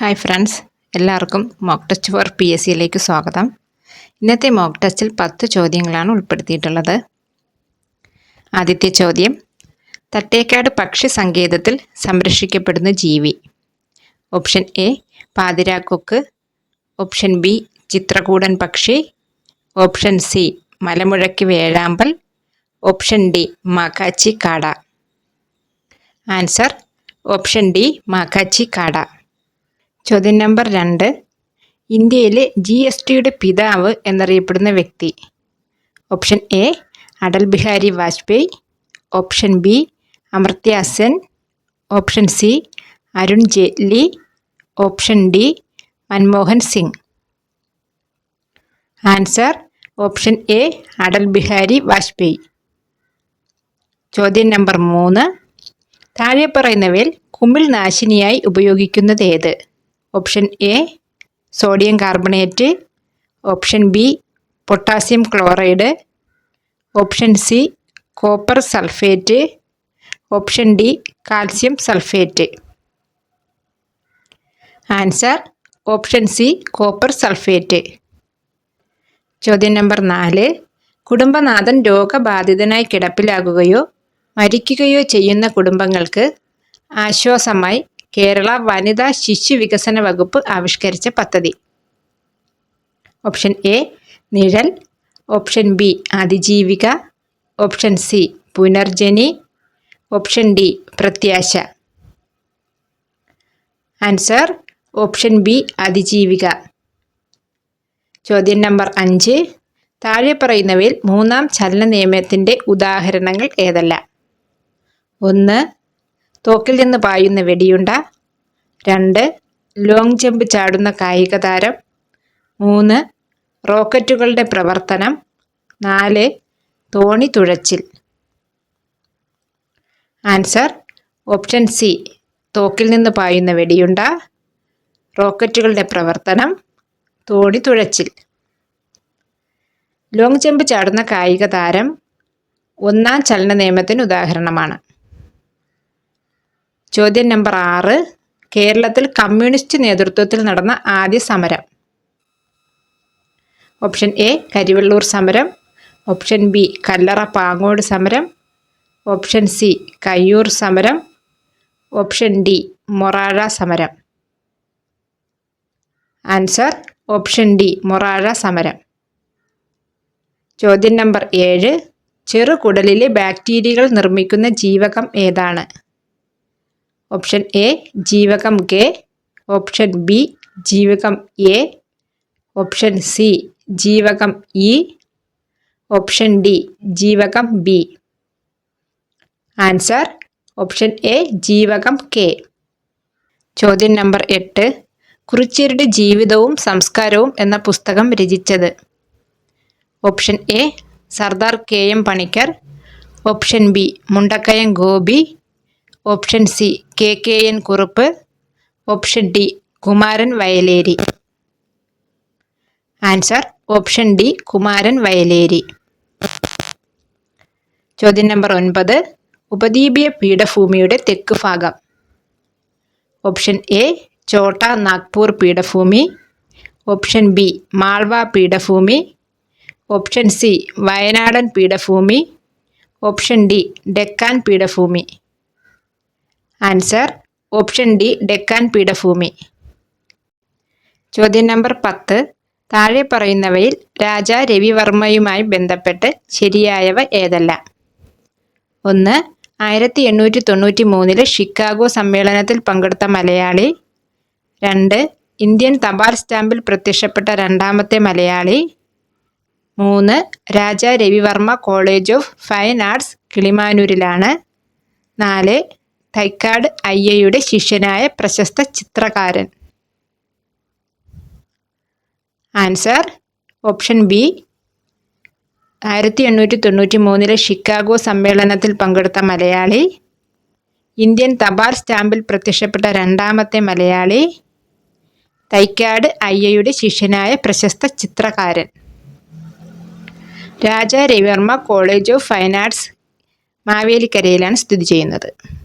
Hi friends എല്ലാവർക്കും mock test for P S സിയിലേക്ക് സ്വാഗതം. ഇന്നത്തെ മോക്ക് ടെസ്റ്റിൽ പത്ത് ചോദ്യങ്ങളാണ് ഉൾപ്പെടുത്തിയിട്ടുള്ളത്. ആദ്യത്തെ ചോദ്യം തട്ടേക്കാട് പക്ഷി സങ്കേതത്തിൽ സംരക്ഷിക്കപ്പെടുന്ന ജീവി. ഓപ്ഷൻ എ പാതിരാക്കൊക്ക്. ഓപ്ഷൻ ബി ചിത്രകൂടൻ പക്ഷി. ഓപ്ഷൻ സി മലമുഴക്കി വേഴാമ്പൽ. ഓപ്ഷൻ ഡി മാക്കാച്ചി കാട. ആൻസർ ഓപ്ഷൻ ഡി മാക്കാച്ചി കാട. ചോദ്യം നമ്പർ രണ്ട്. ഇന്ത്യയിലെ ജി എസ് ടിയുടെ പിതാവ് എന്നറിയപ്പെടുന്ന വ്യക്തി. Option A Atal Bihari Vajpayee. Option B Amartya Sen. Option C Arun Jaitley. Option D Manmohan Singh. Answer option A Atal Bihari Vajpayee. ചോദ്യം നമ്പർ മൂന്ന്. താഴെ പറയുന്നവയിൽ കുമിൾ നാശിനിയായി ഉപയോഗിക്കുന്നത് ഏത്? Option A sodium carbonate. Option B potassium chloride. Option C copper sulphate. Option D calcium sulphate. Answer option C copper sulphate. ചോദ്യം number നാല് കുടുംബനാഥൻ രോഗബാധിതനായി കിടപ്പിലാകുകയോ മരിക്കുകയോ ചെയ്യുന്ന കുടുംബങ്ങൾക്ക് ആശ്വാസമായി കേരള വനിതാ ശിശു വികസന വകുപ്പ് ആവിഷ്കരിച്ച പദ്ധതി. ഓപ്ഷൻ എ നിഴൽ. ഓപ്ഷൻ ബി അതിജീവിക. ഓപ്ഷൻ സി പുനർജനി. ഓപ്ഷൻ ഡി പ്രത്യാശ. ആൻസർ ഓപ്ഷൻ ബി അതിജീവിക. ചോദ്യം നമ്പർ അഞ്ച്. താഴെ പറയുന്നവയിൽ മൂന്നാം ചലന നിയമത്തിന്റെ ഉദാഹരണങ്ങൾ ഏതല്ല? ഒന്ന് തോക്കിൽ നിന്ന് പായുന്ന വെടിയുണ്ട. രണ്ട് ലോങ് ജമ്പ് ചാടുന്ന കായിക താരം. മൂന്ന് റോക്കറ്റുകളുടെ പ്രവർത്തനം. നാല് തോണി തുഴച്ചിൽ. ആൻസർ ഓപ്ഷൻ സി തോക്കിൽ നിന്ന് പായുന്ന വെടിയുണ്ട. റോക്കറ്റുകളുടെ പ്രവർത്തനം തോണി തുഴച്ചിൽ. ലോങ് ജമ്പ് ചാടുന്ന കായിക താരം. ഒന്നാം ചലന നിയമത്തിന് ഉദാഹരണമാണ്. ചോദ്യം നമ്പർ ആറ്. കേരളത്തിൽ കമ്മ്യൂണിസ്റ്റ് നേതൃത്വത്തിൽ നടന്ന ആദ്യ സമരം. ഓപ്ഷൻ എ കരിവള്ളൂർ സമരം. ഓപ്ഷൻ ബി കല്ലറ പാങ്ങോട് സമരം. ഓപ്ഷൻ സി കയ്യൂർ സമരം. ഓപ്ഷൻ ഡി മൊറാഴ സമരം. ആൻസർ ഓപ്ഷൻ ഡി മൊറാഴ സമരം. ചോദ്യം നമ്പർ ഏഴ്. ചെറുകുടലിലെ ബാക്ടീരിയകൾ നിർമ്മിക്കുന്ന ജീവകം ഏതാണ്? ഓപ്ഷൻ എ ജീവകം കെ ഓപ്ഷൻ ബി ജീവകം എ ഓപ്ഷൻ സി ജീവകം ഇ ഓപ്ഷൻ ഡി ജീവകം ബി ആൻസർ ഓപ്ഷൻ എ ജീവകം കെ ചോദ്യം നമ്പർ എട്ട് കുറിച്യരുടെ ജീവിതവും സംസ്കാരവും എന്ന പുസ്തകം രചിച്ചത്. Option A Sardar K M Panikkar. Option B Mundakkayam Gopi. Option C K K N Kurup. Option D Kumaran Vayaleri. Answer option D Kumaran Vayaleri. ചോദ്യം നമ്പർ ഒൻപത് ഉപദ്വീപീയ പീഠഭൂമിയുടെ തെക്ക് ഭാഗം. ഓപ്ഷൻ എ ചോട്ട നാഗ്പൂർ പീഠഭൂമി. ഓപ്ഷൻ ബി മാൾവ പീഠഭൂമി. ഓപ്ഷൻ സി വയനാടൻ പീഠഭൂമി. Option D Deccan പീഠഭൂമി. ആൻസർ ഓപ്ഷൻ ഡി ഡെക്കാൻ പീഠഭൂമി. ചോദ്യം നമ്പർ പത്ത്. താഴെ പറയുന്നവയിൽ രാജ രവിവർമ്മയുമായി ബന്ധപ്പെട്ട് ശരിയായവ ഏതല്ല? ഒന്ന് ആയിരത്തി എണ്ണൂറ്റി തൊണ്ണൂറ്റി മൂന്നിലെ ഷിക്കാഗോ സമ്മേളനത്തിൽ പങ്കെടുത്ത മലയാളി. രണ്ട് ഇന്ത്യൻ തപാൽ സ്റ്റാമ്പിൽ പ്രത്യക്ഷപ്പെട്ട രണ്ടാമത്തെ മലയാളി. മൂന്ന് Raja Ravi Varma college of fine arts കിളിമാനൂരിലാണ്. നാല് തൈക്കാട് അയ്യയുടെ ശിഷ്യനായ പ്രശസ്ത ചിത്രകാരൻ. ആൻസർ ഓപ്ഷൻ ബി ആയിരത്തി എണ്ണൂറ്റി തൊണ്ണൂറ്റി മൂന്നിലെ ഷിക്കാഗോ സമ്മേളനത്തിൽ പങ്കെടുത്ത മലയാളി. ഇന്ത്യൻ തപാൽ സ്റ്റാമ്പിൽ പ്രത്യക്ഷപ്പെട്ട രണ്ടാമത്തെ മലയാളി. തൈക്കാട് അയ്യയുടെ ശിഷ്യനായ പ്രശസ്ത ചിത്രകാരൻ. Raja Ravi Varma college of fine arts മാവേലിക്കരയിലാണ് സ്ഥിതി ചെയ്യുന്നത്.